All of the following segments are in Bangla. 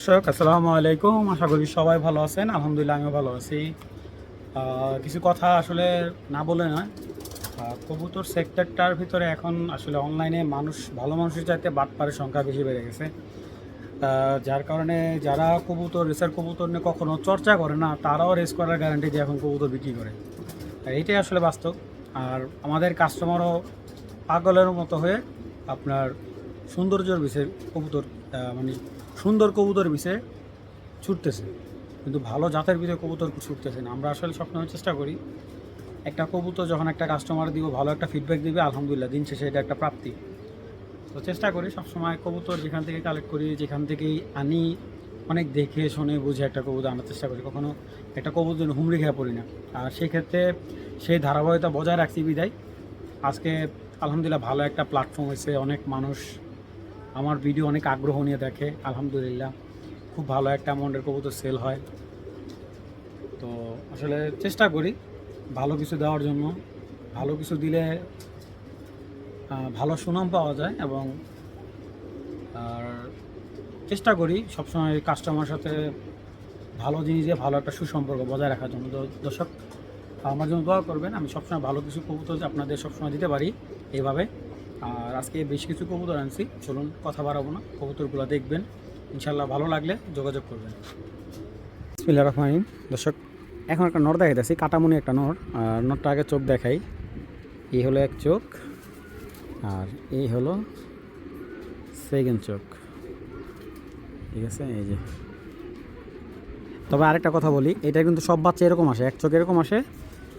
দর্শক, আসসালামু আলাইকুম। আশা করি সবাই ভালো আছেন। আলহামদুলিল্লাহ, আমিও ভালো আছি। কিছু কথা আসলে না বলে নয়। কবুতর সেক্টরটার ভিতরে এখন আসলে অনলাইনে মানুষ, ভালো মানুষের চাইতে বাটপারের সংখ্যা বেশি বেড়ে গেছে। যার কারণে যারা কবুতর, রেসার কবুতর নিয়ে কখনো চর্চা করে না, তারাও রেস করার গ্যারান্টি যে এখন কবুতর বিক্রি করে। এইটাই আসলে বাস্তব। আর আমাদের কাস্টমারও পাগলের মতো হয়ে আপনার সৌন্দর্যের বিষয়ে কবুতর মানে সুন্দর কবুতর বিষয়ে ছুটতেছে। কিন্তু ভালো জাতের বিষয়ে কবুতর ছুটতেছে না। আমরা আসলে সবসময় চেষ্টা করি, একটা কবুতর যখন একটা কাস্টমার দিব, ভালো একটা ফিডব্যাক দিবে, আলহামদুলিল্লাহ, দিন শেষে এটা একটা প্রাপ্তি। তো চেষ্টা করি সবসময় কবুতর যেখান থেকে কালেক্ট করি, যেখান থেকেই আনি, অনেক দেখে, শুনে, বুঝে একটা কবুতর আনার চেষ্টা করি। কখনো একটা কবুতর হুমড়ি খেয়ে পড়ি না। আর সেই ক্ষেত্রে সেই ধারাবাহিকতা বজায় রাখছি বিদায়। আজকে আলহামদুলিল্লাহ ভালো একটা প্ল্যাটফর্ম হয়েছে, অনেক মানুষ আমার ভিডিও অনেক আগ্রহ নিয়ে দেখে, আলহামদুলিল্লাহ। খুব ভালো একটা অ্যামাউন্টের কবুতর সেল হয়। তো আসলে চেষ্টা করি ভালো কিছু দেওয়ার জন্য। ভালো কিছু দিলে ভালো সুনাম পাওয়া যায় এবং, আর চেষ্টা করি সবসময় কাস্টমার সাথে ভালো জিনিস দিয়ে ভালো একটা সুসম্পর্ক বজায় রাখার জন্য। দর্শক, আমার জন্য দোয়া করবেন, আমি সবসময় ভালো কিছু কবুতর আপনাদের সবসময় দিতে পারি। এইভাবে আর আজকে বেশ কিছু কবুতর আনছি। চলুন কথা বাড়াবো না। কবুতরগুলো দেখবেন। ইনশাল্লাহ ভালো লাগলে যোগাযোগ করবেন। বিসমিল্লাহ রহমান দর্শক, এখন একটা নর দেখাইতেছি। কাটামনি একটা নর। আর নরটা আগে চোখ দেখাই। এই হলো এক চোখ। আর এই হলো সেকেন্ড চোখ। ঠিক আছে? এই যে। তবে আরেকটা কথা বলি। এটা কিন্তু সব বাচ্চা এরকম আসে। এক চোখ এরকম আসে,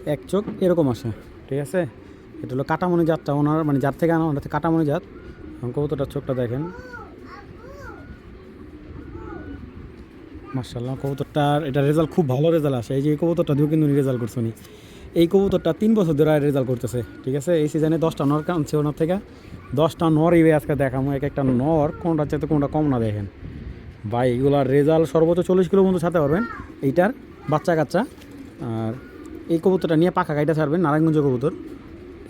এক চোখ এরকম আসে। ঠিক আছে? এটা হলো কাটামনি জাতটা ওনার মানে যার থেকে আনা, ওনার কাটামনি জাত কবুতরটার চোখটা দেখেন। মার্শাল্লাহ কবুতরটার এটা রেজাল্ট খুব ভালো রেজাল্ট আসে। এই যে এই কবুতরটা দিয়েও কিন্তু রেজাল্ট করছ নি এই কবুতরটা তিন বছর ধরে রেজাল্ট করতেছে, ঠিক আছে? এই সিজনে দশটা নর কানছে ওনার থেকে। দশটা নর ইবে আজকে দেখামো, এক একটা নর কোনটা চাইতে কোনটা কম না দেখেন। ভাই, এগুলার রেজাল্ট সর্বোচ্চ চল্লিশ কিলো পর্যন্ত ছাড়তে পারবেন। এইটার বাচ্চা কাচ্চা। আর এই কবুতরটা নিয়ে পাখা গাইটা ছাড়বেন নারায়ণগঞ্জ কবুতর।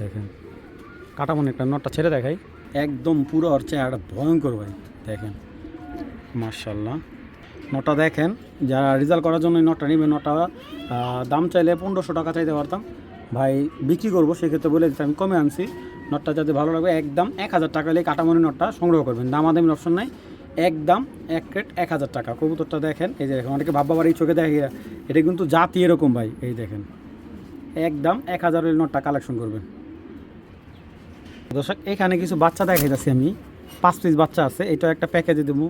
দেখেন। কাটামন একটা নটটা ছেড়ে দেখাই। একদম পুরো ওর চেহারাটা ভয়ঙ্কর ভাই দেখেন। মার্শাল্লাহ নটা দেখেন যারা রেজাল্ট করার জন্য এই নটটা নিবে নটা দাম চাইলে পনেরোশো টাকা চাইতে পারতাম। ভাই বিক্রি করব সেক্ষেত্রে বলে দিতে আমি কমে আনছি। নটটা যাতে ভালো লাগবে একদম এক হাজার টাকা হলে কাটামনি নটটা সংগ্রহ করবেন। দামাদামি অপশন নাই। একদম এক রেট এক হাজার টাকা। কবুতরটা দেখেন এই যে দেখেন অনেকে ভাববা বাড়ি চোখে দেখে এটা কিন্তু জাতি এরকম ভাই এই দেখেন। একদম এক হাজার নটটা কালেকশন করবেন। দর্শক, এখানে কিছু বাচ্চা দেখাই যাচ্ছি আমি। পাঁচ পিস বাচ্চা আছে এটা একটা প্যাকেজে দেবো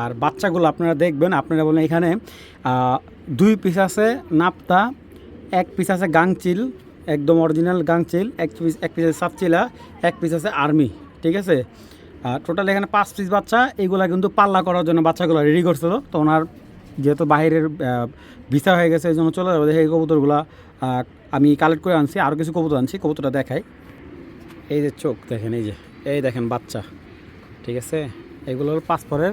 আর বাচ্চাগুলো আপনারা দেখবেন, আপনারা বলেন এখানে দুই পিস আছে নাপ্তা, এক পিস আছে গাংচিল, একদম অরিজিনাল গাংচিল, এক পিস এক পিস আছে সাপচিলা, এক পিস আছে আর্মি, ঠিক আছে? আর টোটাল এখানে পাঁচ পিস বাচ্চা এইগুলা কিন্তু পাল্লা করার জন্য বাচ্চাগুলো রেডি করছিল। তো ওনার যেহেতু বাইরের ভিসা হয়ে গেছে, এই জন্য চলে যাবে। এই কবুতরগুলো আমি কালেক্ট করে আনছি আরও কিছু কবুতর আনছি, কবুতরটা দেখাই। এই যে চোখ দেখেন, এই যে, এই দেখেন বাচ্চা, ঠিক আছে? এগুলো হলো পাঁচ পরের,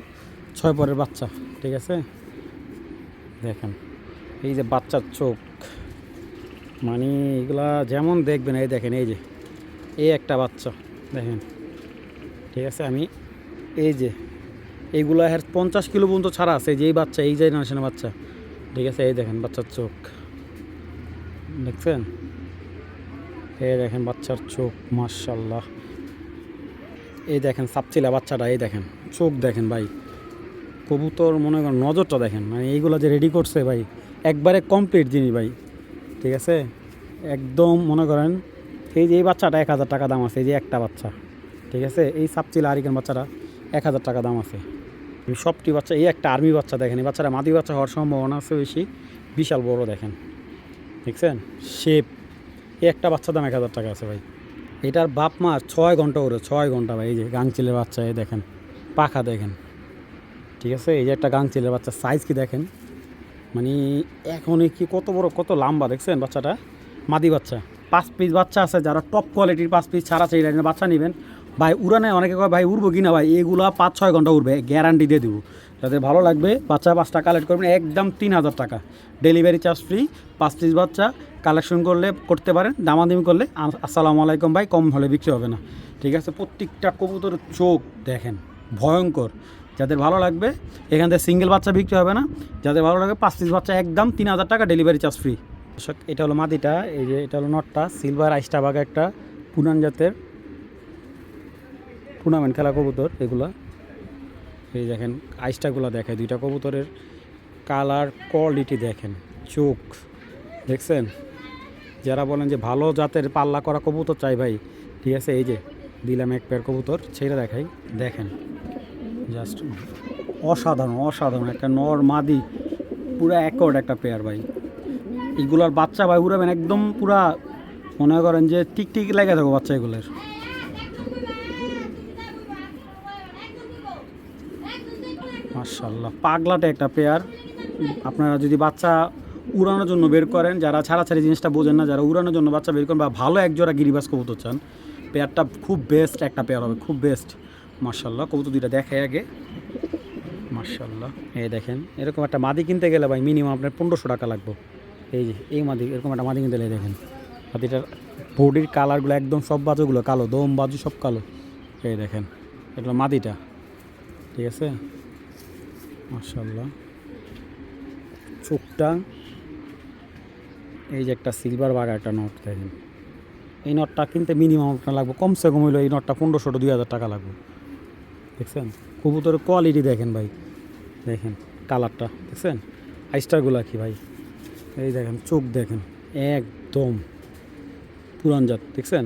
ছয় পরের বাচ্চা, ঠিক আছে? দেখেন, এই যে বাচ্চার চোখ মানে এগুলা যেমন দেখবেন, এই দেখেন, এই যে, এই একটা বাচ্চা, দেখেন, ঠিক আছে? আমি এই যে এইগুলো এর পঞ্চাশ কিলো পর্যন্ত ছাড়া আছে যেই বাচ্চা, এই জেনারেশনের বাচ্চা, ঠিক আছে? এই দেখেন বাচ্চার চোখ, দেখছেন? এই দেখেন বাচ্চার চোখ মার্শাল্লাহ এই দেখেন সাপচিলা বাচ্চাটা, এই দেখেন। চোখ দেখেন ভাই। কবুতর মনে করেন নজরটা দেখেন। মানে এইগুলো যে রেডি করছে ভাই, একবারে কমপ্লিট জিনিস ভাই। ঠিক আছে? একদম মনে করেন, এই যে এই বাচ্চাটা এক হাজার টাকা দাম আছে, এই যে একটা বাচ্চা। ঠিক আছে? এই সাপচিলা আরিকেন বাচ্চাটা এক হাজার টাকা দাম আছে। সবটি বাচ্চা, এই একটা আর্মি বাচ্চা দেখেন, এই বাচ্চারা মাদি বাচ্চা হওয়ার সম্ভাবনা আছে বেশি। বিশাল বড় দেখেন। দেখছেন? শেপ একটা বাচ্চা দাম এক হাজার টাকা আছে ভাই। এটার বাপ মা ছয় ঘণ্টা ওরে, ছয় ঘণ্টা ভাই, এই যে গাংচিলের বাচ্চা, এই দেখেন, পাখা দেখেন। ঠিক আছে? এই যে একটা গাংচিলের বাচ্চা সাইজ কি দেখেন? মানে এখন কি কত বড়, কত লম্বা, দেখছেন বাচ্চাটা? মাদি বাচ্চা। পাঁচ পিস বাচ্চা আছে, যারা টপ কোয়ালিটির পাঁচ পিস ছাড়া চাই বাচ্চা নেবেন। ভাই, উড়ানে অনেকে কয়, ভাই, উড়বো কিনা ভাই? এগুলা পাঁচ, ছয় ঘণ্টা উড়বে গ্যারান্টি দিয়ে দেবো। যাদের ভালো লাগবে, বাচ্চা পাঁচটা কালেক্ট করবেন, একদম তিন হাজার টাকা। ডেলিভারি চার্জ ফ্রি পাঁচ পিস বাচ্চা কালেকশন করলে, করতে পারেন, দামাদামি করলে আসসালামু আলাইকুম ভাই, কম হলে বিক্রি হবে না। ঠিক আছে, প্রত্যেকটা কবুতর চোখ দেখেন, ভয়ঙ্কর। যাদের ভালো লাগবে, এখান থেকে সিঙ্গেল বাচ্চা বিক্রি হবে না। যাদের ভালো লাগবে, পাঁচ পিস বাচ্চা একদম তিন হাজার টাকা ডেলিভারি চার্জ ফ্রি এটা হলো মাদিটা, এই যে এটা হলো নটটা সিলভার আইসটা বাঘা একটা পুনান জাতের টুর্নামেন্ট খেলা কবুতর এগুলা। এই দেখেন আইসটাগুলো দেখে দুইটা কবুতরের কালার কোয়ালিটি দেখেন, চোখ, দেখছেন? যারা বলেন যে ভালো জাতের পাল্লা করা কবুতর চাই ভাই, ঠিক আছে, এই যে দিলাম এক পেয়ার কবুতর, ছেড়ে দেখাই, দেখেন জাস্ট অসাধারণ অসাধারণ, একটা নর মাদি, পুরো একর্ড একটা পেয়ার ভাই। এগুলোর বাচ্চা ভাই উড়াবেন একদম পুরা, মনে করেন যে টিকটিক লেগে থাকো বাচ্চা এগুলোর। মার্শাল্লাহ পাগলাটে একটা পেয়ার। আপনারা যদি বাচ্চা উড়ানোর জন্য বের করেন, যারা ছাড়াছাড়ি জিনিসটা বোঝেন না, যারা উড়ানোর জন্য বাচ্চা বের করেন বা ভালো একজোড়া গিরিবাস কবুতর চান, পেয়ারটা খুব বেস্ট একটা পেয়ার হবে, খুব বেস্ট মার্শাল্লাহ কবুতর দুইটা দেখায় আগে। মার্শাল্লাহ এই দেখেন, এরকম একটা মাদি কিনতে গেলে ভাই মিনিমাম আপনার পনেরোশো টাকা লাগবে। এই যে, এই মাদি, এরকম একটা মাদি কিনতে গেলে দেখেন, মাদিটার বডির কালারগুলো একদম সব বাজুগুলো কালো, দম বাজু সব কালো। এই দেখেন, এগুলো মাদিটা, ঠিক আছে? মার্শাল্লাহ চোখটা এই যে একটা সিলভার বাগা একটা নট দেখেন। এই নটটা কিনতে মিনিমাম আপনার লাগবে, কমসে কম হইল এই নটটা পনেরোশো দুই হাজার টাকা লাগবে। দেখছেন? কবুতরের কোয়ালিটি দেখেন ভাই। দেখেন কালারটা দেখছেন? আইস্টারগুলো কি ভাই? এই দেখেন, চোখ দেখেন, একদম পুরান জাত, দেখছেন?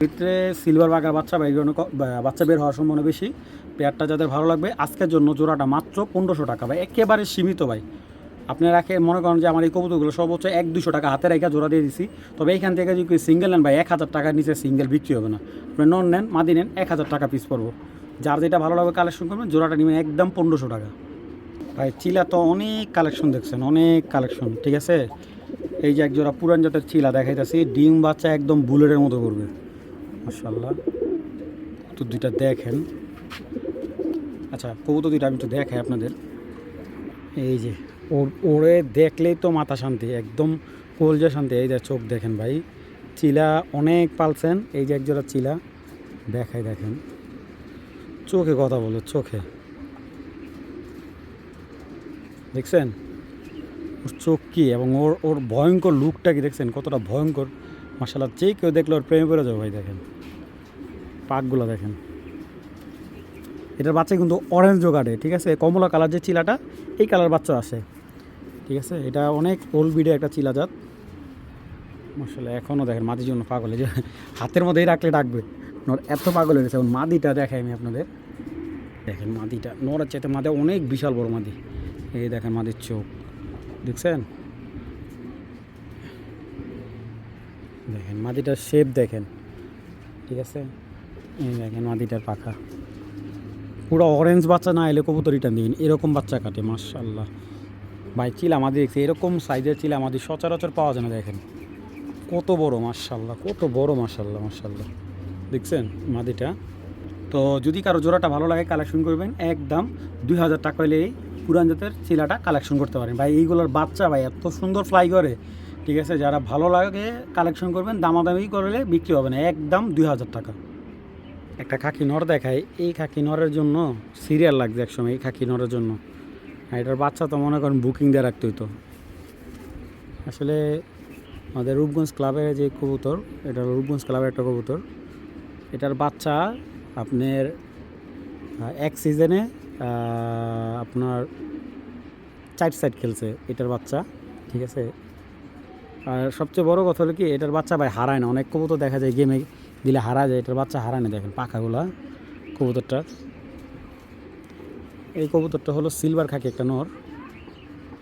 ভিতরে সিলভার বাগার বাচ্চা বা এই ধরনের ক- বাচ্চা বের হওয়ার সম্ভাবনা বেশি। পেয়ারটা যাদের ভালো লাগবে, আজকের জন্য জোড়াটা মাত্র পনেরোশো টাকা ভাই, একেবারে সীমিত ভাই। আপনি রাখে মনে করেন যে আমার এই কবুতরগুলো সর্বোচ্চ এক দুশো টাকা হাতে রেখে জোড়া দিয়ে দিছি। তবে এইখান থেকে যদি সিঙ্গেল নেন ভাই, এক হাজার টাকার নিচে সিঙ্গেল বিক্রি হবে না। আপনি নন নেন, মাদি নেন, এক হাজার টাকা পিস পড়ব। যার যেটা ভালো লাগবে কালেকশন করবেন, জোড়াটা নেবেন একদম পনেরোশো টাকা। ভাই, চিলা তো অনেক কালেকশন দেখছেন, অনেক কালেকশন ঠিক আছে? এই যে এক জোড়া পুরান জাতের চিলা দেখাইতেছি, ডিম বাচ্চা একদম বুলেটের মতো করবে মাশাল্লাহ তো দুইটা দেখেন। আচ্ছা কবুতর দুইটা আমি একটু দেখাই আপনাদের। এই যে ওর দেখলেই তো মাথা শান্তি, একদম কলজা শান্তি। এই যে চোখ দেখেন ভাই, চিলা অনেক পালছেন, এই যে একজোড়া চিলা। দেখাই, দেখেন। চোখে কথা বলো, চোখে। দেখছেন? ওর চোখ কি এবং ওর ওর ভয়ঙ্কর লুকটা কি দেখছেন? কতটা ভয়ঙ্কর। মাসাল্লাহ যে কেউ দেখলে ওর প্রেমে পড়ে যাবে ভাই, দেখেন। পাকগুলো দেখেন। এটার বাচ্চা কিন্তু অরেঞ্জ জোগাড়ে ঠিক আছে? কমলা কালার যে চিলাটা, এই কালার বাচ্চা আসে ঠিক আছে? এটা অনেক ওল্ড বিডে একটা চিলা জাত মাসাল্লাহ এখনও দেখেন মাদির জন্য পাগল। যে হাতের মধ্যেই রাখলে ডাকবে। নর, এত পাগল হয়েছে এখন মাদিটা দেখাই আমি আপনাদের। দেখেন মাদিটা, নরের চাইতে মাদে অনেক বিশাল বড় মাদি। এই দেখেন মাদির চোখ। দেখছেন? দেখেন, মাদিটার শেপ দেখেন। ঠিক আছে? এই দেখেন মাদিটার পাখা। পুরো অরেঞ্জ বাচ্চা না এলে কবুতর রিটার্ন দিন। এরকম বাচ্চা কাটে মার্শাল্লাহ ভাই, চিল আমাদের দেখছি এরকম সাইজের চিল আমাদের সচরাচর পাওয়া যায় না দেখেন। কত বড় মার্শাল্লাহ কত বড় মার্শাল্লাহ মার্শাল্লাহ দেখছেন মাদিটা? তো যদি কারও জোড়াটা ভালো লাগে কালেকশন করবেন। একদম দুই হাজার টাকা হলে এই পুরান জাতের চিলাটা কালেকশন করতে পারেন। ভাই, এইগুলোর বাচ্চা ভাই, এত সুন্দর ফ্লাই করে। ঠিক আছে, যারা ভালো লাগে কালেকশন করবেন। দামাদামি করলে বিক্রি হবে না। একদম দুই হাজার টাকা। একটা খাকি নর দেখায় এই খাকি নরের জন্য সিরিয়াল লাগছে একসময়, এই খাকি নরের জন্য। এটার বাচ্চা তো মনে করেন বুকিং দিয়ে রাখতে হইতো। আসলে আমাদের রূপগঞ্জ ক্লাবের যে কবুতর, এটা রূপগঞ্জ ক্লাবের একটা কবুতর। এটার বাচ্চা আপনার এক সিজনে আপনার চার সাইড খেলছে এটার বাচ্চা, ঠিক আছে? আর সবচেয়ে বড় কথা হলো কি, এটার বাচ্চা ভাই হারায় না। অনেক কবুতর দেখা যায় গেমে দিলে হারা যায়, এটার বাচ্চা হারায় না। দেখেন পাখাগুলা কবুতরটা এই কবুতরটা হলো সিলভার খাকি একটা নর।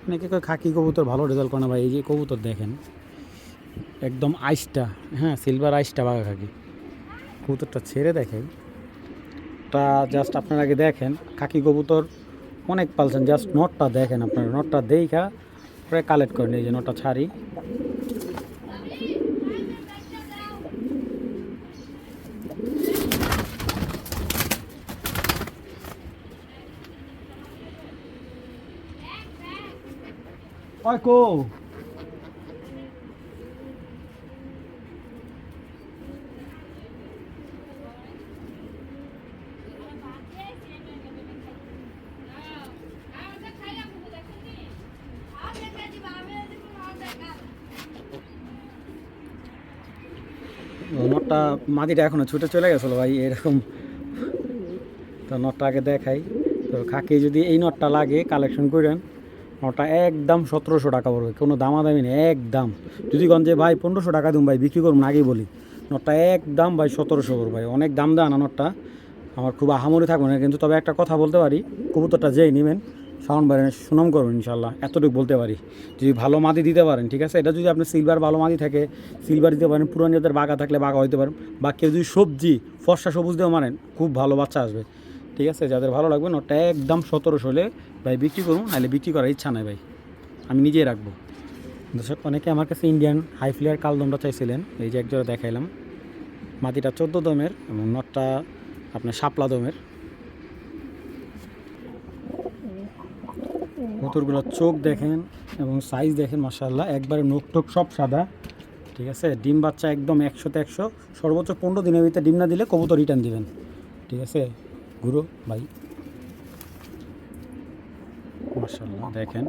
অনেকে খাকি কবুতর ভালো রেজাল্ট করে না ভাই, এই যে কবুতর দেখেন, একদম আইসটা হ্যাঁ সিলভার আইসটা বাঘা খাকি। কবুতরটা ছেড়ে দেখেন। তা জাস্ট আপনার আগে দেখেন, খাকি কবুতর অনেক পালছেন জাস্ট নটটা দেখেন আপনার, নটটা দেখা পরে কালেক্ট করেন, এই যে নটটা ছাড়ি। Michael. কো নটটা মাটিটা এখনও ছুটে চলে গেছিল ভাই, এরকম। তো নটটা আগে দেখাই। তো খাকি যদি এই নটটা লাগে কালেকশন করেন। নটটা একদম সতেরোশো টাকা পড়বে, কোনো দামাদামি নেই, একদম। যদি গঞ্জে ভাই, পনেরোশো টাকা দিন, ভাই, বিক্রি করুন, আগেই বলি। নটটা একদম, ভাই, সতেরোশো করব ভাই, অনেক দাম দেয় না নটটা। আমার খুব আহামরি থাকবে না, কিন্তু তবে একটা কথা বলতে পারি, কবুতরটা যেই নেবেন, সাউন্ড বাইরে সুনাম করবেন ইনশাল্লাহ এতটুকু বলতে পারি। যদি ভালো মাদি দিতে পারেন, ঠিক আছে? এটা যদি আপনি সিলভার ভালো মাদি থাকে, সিলভার দিতে পারেন, পুরান জাতের বাঘা থাকলে বাঘা হইতে পারেন বা কেউ যদি সবজি, ফর্সা সবুজ দিয়ে মারেন, খুব ভালো বাচ্চা আসবে। ঠিক আছে? যাদের ভালো লাগবে ওটা একদম সতেরোশো হলে ভাই বিক্রি করুন, নাহলে বিক্রি করার ইচ্ছা নাই ভাই। আমি নিজেই রাখব। দর্শক, অনেকে আমার কাছে ইন্ডিয়ান হাই ফ্লেয়ার কালদমটা চাইছিলেন, এই যে একজোড়া দেখাইলাম। মাটিটা চোদ্দ দমের এবং নটটা আপনার শাপলা দমের। কতগুলো চোখ দেখেন এবং সাইজ দেখেন মাসাল্লাহ একবারে নোক টোক সব সাদা। ঠিক আছে? ডিম বাচ্চা একদম একশোতে একশো। সর্বোচ্চ পনেরো দিনের ভিতরে ডিম না দিলে কবুতর রিটার্ন দিবেন। ঠিক আছে? গুরু ভাই। মাসাল্লাহ দেখেন।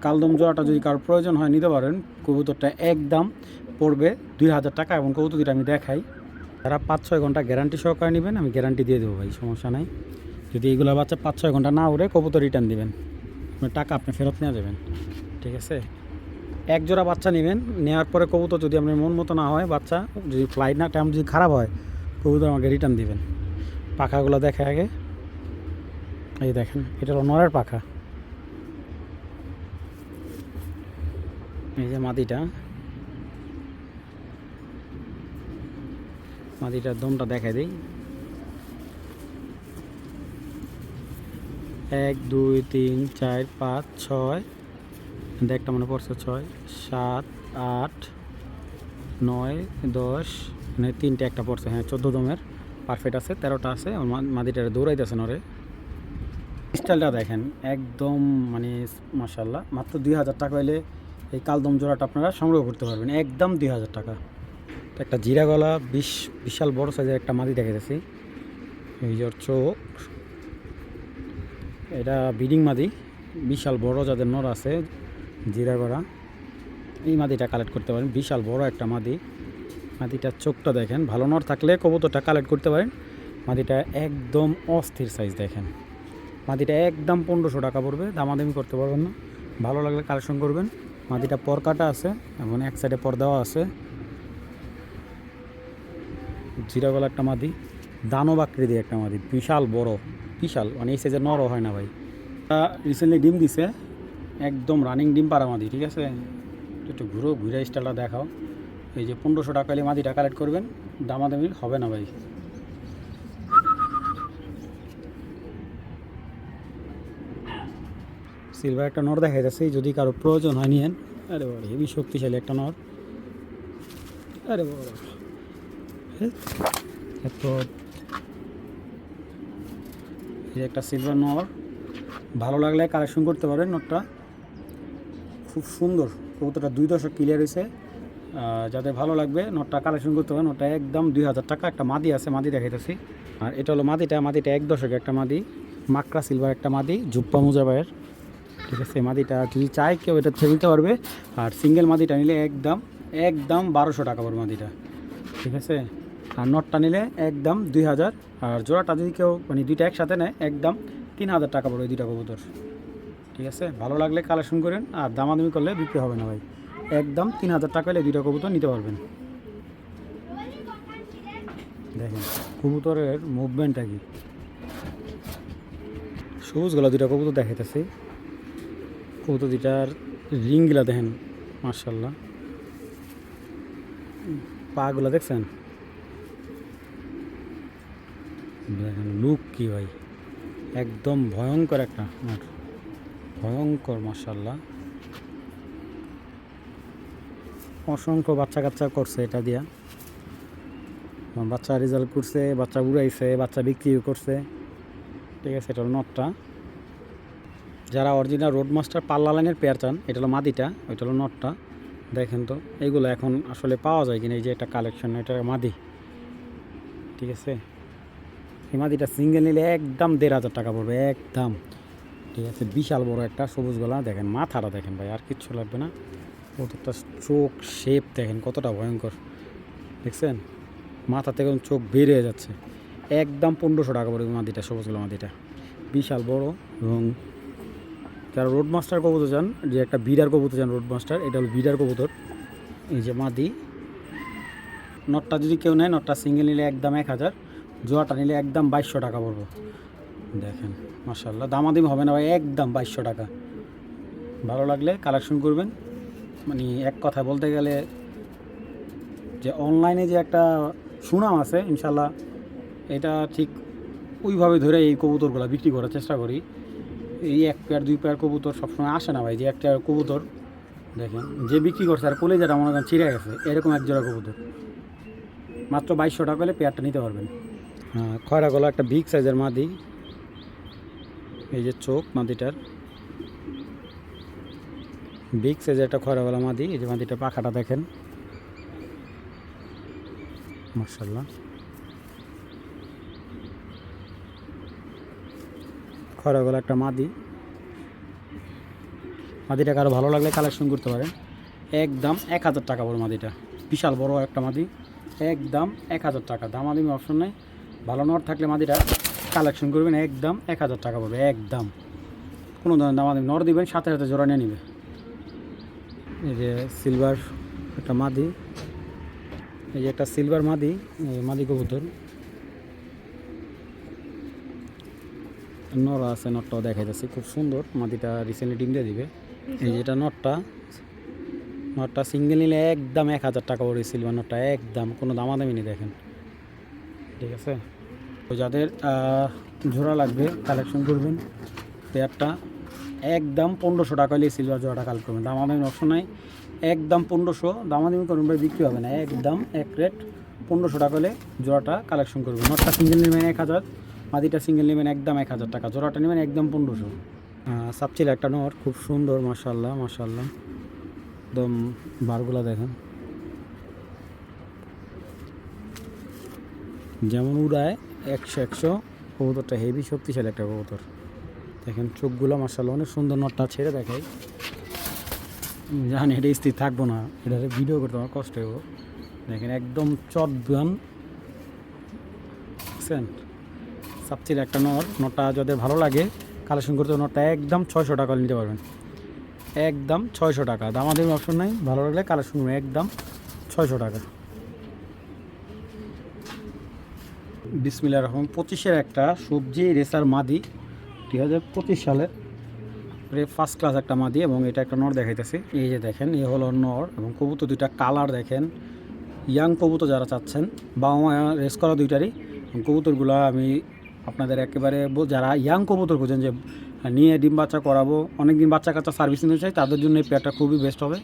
কালদম জোড়াটা যদি কারোর প্রয়োজন হয় নিতে পারেন, কবুতরটা একদম পড়বে দুই হাজার টাকা এবং কবুতর দুটো আমি দেখাই। তারা পাঁচ, ছয় ঘণ্টা গ্যারান্টি সহকারে নেবেন, আমি গ্যারান্টি দিয়ে দেবো, ভাই, সমস্যা নাই। যদি এইগুলো বাচ্চা পাঁচ, ছয় ঘণ্টা না উড়ে, কবুতর রিটার্ন দিবেন। আপনার টাকা আপনি ফেরত নিয়ে যাবেন। ঠিক আছে? এক জোড়া বাচ্চা নেবেন নেওয়ার পরে কবুতর যদি আপনার মন মতো না হয়, বাচ্চা যদি ফ্লাইট না টাইম যদি খারাপ হয়, কবুতর আমাকে রিটার্ন দিবেন। পাখাগুলো দেখে আগে। এই দেখেন, এটা হলো নরের পাখা। এই যে মাদিটা মাদিটার দমটা দেখাই দিই। এক, দুই, তিন, চার, পাঁচ, ছয়। একটা মনে পড়ছে, ছয়, সাত, আট, নয়, দশ। মানে তিনটে একটা পড়ছে হ্যাঁ চোদ্দ দমের। পারফেক্ট আছে, তেরোটা আছে আমার মাদিটা দৌড়াইতেছে নরে স্টাইলটা দেখেন, একদম মানে মাসাল্লাহ মাত্র দুই হাজার টাকা হলে এই কালদম জোড়াটা আপনারা সংগ্রহ করতে পারবেন, একদম দুই হাজার টাকা। একটা জিরা গলা, বিশ বিশাল বড় সাইজের একটা মাদি দেখাইতেছি। এই যে চোখ। এটা বিডিং মাদি, বিশাল বড় যাদের নর আছে, জিরা গড়া এই মাদিটা কালেক্ট করতে পারেন, বিশাল বড় একটা মাদি। মাদিটার চোখটা দেখেন। ভালো নর থাকলে কবুতরটা কালেক্ট করতে পারেন। মাদিটা একদম অস্থির সাইজ দেখেন। মাদিটা একদম পনেরোশো টাকা পড়বে, দামাদামি করতে পারবেন না। ভালো লাগলে কালেকশন করবেন। মাদিটা পরকাটা আছে এবং এক সাইডে পর্দাও আছে। জিরা গলা একটা মাদি দানব আকৃতি একটা মাদি বিশাল বড়, বিশাল মানে এই সাইজের নরও হয় না ভাই। তা রিসেন্টলি ডিম দিছে, একদম রানিং ডিম পাড়া মাদি ঠিক আছে? একটু ঘুরো, ঘুরে স্টাইলটা দেখাও। এই যে পনেরোশো টাকা হলে মাদিটা কালেক্ট করবেন, দামাদামি হবে না ভাই। সিলভার একটা নর দেখা যাচ্ছে, যদি কারও প্রয়োজন হয় নিয়েন। আরে বড় হেবি শক্তিশালী একটা নর। আরে এত এই একটা সিলভার নর। ভালো লাগলে কালেকশন করতে পারেন নটটা। খুব সুন্দর, কবুতরটা দুই দশক ক্লিয়ার হয়েছে। যাদের ভালো লাগবে, নটটা কালেকশন করতে হবে। নটটা একদম দুই হাজার টাকা একটা মাদি আছে, মাদি দেখাইতেছি। আর এটা হলো মাদিটা মাদিটা এক দশক একটা মাদি, মাকড়া সিলভার একটা মাদি জুপ্পা মুজাবাইয়ের ঠিক আছে মাদিটা যদি চায় কেউ এটা নিতে পারবে। আর সিঙ্গেল মাদিটা নিলে একদম একদম বারোশো টাকা পড়বে মাদিটা। ঠিক আছে? আর নটটা নিলে একদম দুই হাজার। আর জোড়াটা যদি কেউ মানে দুইটা একসাথে নেয়, একদম তিন হাজার টাকা পড়বে দুইটা কবুতর। ঠিক আছে? ভালো লাগলে কালেকশন করেন, আর দামাদামি করলে বিক্রি হবে না ভাই। একদম তিন হাজার টাকা হলে দুইটা কবুতর নিতে পারবেন। দেখেন, কবুতরের মুভমেন্টটা কি? সবুজগুলো দুইটা কবুতর দেখাইতেছি। কবুতর দুইটার রিংগুলা দেখেন মার্শাল্লাহ পাগুলো দেখছেন? দেখেন লুক কি ভাই। একদম ভয়ঙ্কর একটা ভয়ঙ্কর মার্শাল্লাহ অসংখ্য বাচ্চা কাচ্চা করছে এটা দিয়া। বাচ্চা রেজাল্ট করছে, বাচ্চা উড়াইছে, বাচ্চা বিক্রিও করছে। ঠিক আছে, এটা হলো নটটা। যারা অরিজিনাল রোড মাস্টার পাল্লা লাইনের পেয়ার চান, এটা হলো মাদিটা, ওইটা হলো নটটা। দেখেন তো এইগুলো এখন আসলে পাওয়া যায় কিনা, এই যে একটা কালেকশন এটা মাদি। ঠিক আছে? এই মাদিটা সিঙ্গেল নিলে একদম দেড় হাজার টাকা পড়বে, একদম। ঠিক আছে, বিশাল বড় একটা সবুজ গলা, দেখেন মাথাটা দেখেন ভাই, আর কিচ্ছু লাগবে না। কতটা চোখ শেপ দেখেন, কতটা ভয়ঙ্কর। দেখছেন? মাথা থেকে চোখ বের হয়ে যাচ্ছে। একদম পনেরোশো টাকা পড়বে মাদিটা, সবুজ কালার মাদিটা। বিশাল বড় এবং যারা রোড মাস্টার কবুতর চান, যে একটা বিডার কবুতর চান রোড মাস্টার এটা হলো বিডার কবুতর। এই যে মাদি। নটটা যদি কেউ নেয় নটটা সিঙ্গেল নিলে একদম এক হাজার জোয়াটা নিলে একদম বাইশশো টাকা পড়ব। দেখেন মাসাল্লাহ দামাদামি হবে না ভাই, একদম বাইশশো টাকা। ভালো লাগলে কালেকশন করবেন। মানে এক কথায় বলতে গেলে যে অনলাইনে যে একটা সুনাম আছে ইনশাল্লাহ এটা ঠিক ওইভাবে ধরে এই কবুতরগুলো বিক্রি করার চেষ্টা করি। এই এক পেয়ার দুই পেয়ার কবুতর সবসময় আসে না ভাই, যে একটা কবুতর। দেখেন, যে বিক্রি করছে আর কলেজাটা মনে করেন ছিঁড়ে গেছে, এরকম এক জোড়া কবুতর। মাত্র বাইশশো টাকা হলে পেয়ারটা নিতে পারবেন। হ্যাঁ খয়রা গলা একটা বিগ সাইজের মাদি। এই যে চোখ মাদিটার। বিগ সাইজের একটা খয়রা গলা মাদি, এই যে মাদিটা পাখাটা দেখেন। মার্শাল্লাহ খয়রা গলা একটা মাদি। মাদিটা কারও ভালো লাগলে কালেকশন করতে পারেন। একদম এক হাজার টাকা পড়ে মাদিটা। বিশাল বড় একটা মাদি। একদম এক হাজার টাকা। দামাদামি অপশন নেই। ভালো নট থাকলে মাদিটা কালেকশন করবেন। একদম এক হাজার টাকা পড়বে। একদম। কোনো ধরনের দামাদামি নর দিবেন, সাথে সাথে জোড়া নিয়ে নেবে। এই যে সিলভার একটা মাদি। এই যে একটা সিলভার মাদি মাদি কবুতর। নরা আছে, নটটাও দেখা যাচ্ছে খুব সুন্দর, মাদিটা রিসেন্টলি ডিম দিয়ে দিবে। এই যে এটা নটটা। নটটা সিঙ্গেল নিলে একদম এক হাজার টাকা পড়ে সিলভার নটটা, একদম। কোনো দামাদামি নেই, দেখেন। ঠিক আছে? তো যাদের জোড়া লাগবে কালেকশন করবেন। পেয়ারটা একদম পনেরোশো টাকা হলে সিলভার জোড়াটা কালেক্ট করবেন। দামাদামি অপশন নাই। একদম পনেরোশো। দামাদামি করবেন ভাই বিক্রি হবে না। একদম এক রেট পনেরোশো টাকা হলে জোড়াটা কালেকশন করবেন। নটটা সিঙ্গেল নেবেন এক হাজার, মাদিটা সিঙ্গেল নেবেন একদম এক হাজার টাকা। জোড়াটা নেবেন একদম পনেরোশো। সাবচিল একটা নট খুব সুন্দর মাসাল্লাহ মাসাল্লাহ একদম বারগুলা দেখেন। যেমন উড়ায় একশো একশো। কবুতরটা হেভি শক্তিশালী একটা কবুতর। দেখেন চোখগুলো মার্শাল অনেক সুন্দর নটটা ছেড়ে দেখাই। জানি এটা স্থির থাকব না, এটা ভিডিও করতে আমার কষ্ট হব দেখেন একদম বুঝছেন সবচেয়ে একটা নট, নটটা যাদের ভালো লাগে কালেকশন করতে নটটা একদম ছয়শো টাকা নিতে পারবেন। একদম ছয়শো টাকা, দামাদামি অপশন নাই, ভালো লাগলে কালেকশন একদম ছয়শো টাকা। বিসমিল্লা রহমান, পঁচিশের একটা সবজি রেসার মাদি। দুই হাজার পঁচিশ ফার্স্ট ক্লাস একটা মাদি এবং এটা একটা নর দেখাইতেছি। এই যে দেখেন, এ হলো নর এবং কবুতর দুইটা কালার দেখেন। ইয়াং কবুতর যারা চাচ্ছেন, বাবা মা রেস করা দুইটারই। কবুতরগুলো আমি আপনাদের একেবারে যারা ইয়াং কবুতর খুঁজেন যে, নিয়ে ডিম বাচ্চা করাবো অনেক দিন বাচ্চা কাচ্চা সার্ভিস নিতে চাই, তাদের জন্য এই পেয়ারটা খুবই বেস্ট হবে।